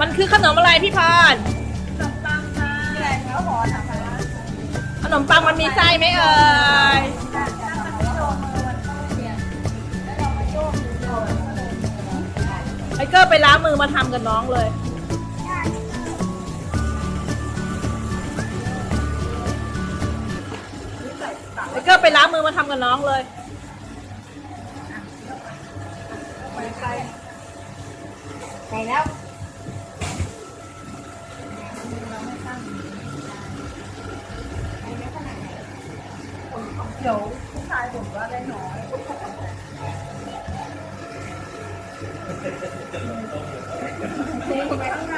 มันคือขนมอะไรพี่พานาวขนมปังมันมีไส้ไหมเอ่ยไอ้เกอร์ไปล้างมือมาทำกับน้องเลย ไอเกอร์ไปล้างมือมาทำกับน้องเลยไปแล้วเดี๋ยวผู้ชายผมก็ได้น้อยเทลงไปข้างใน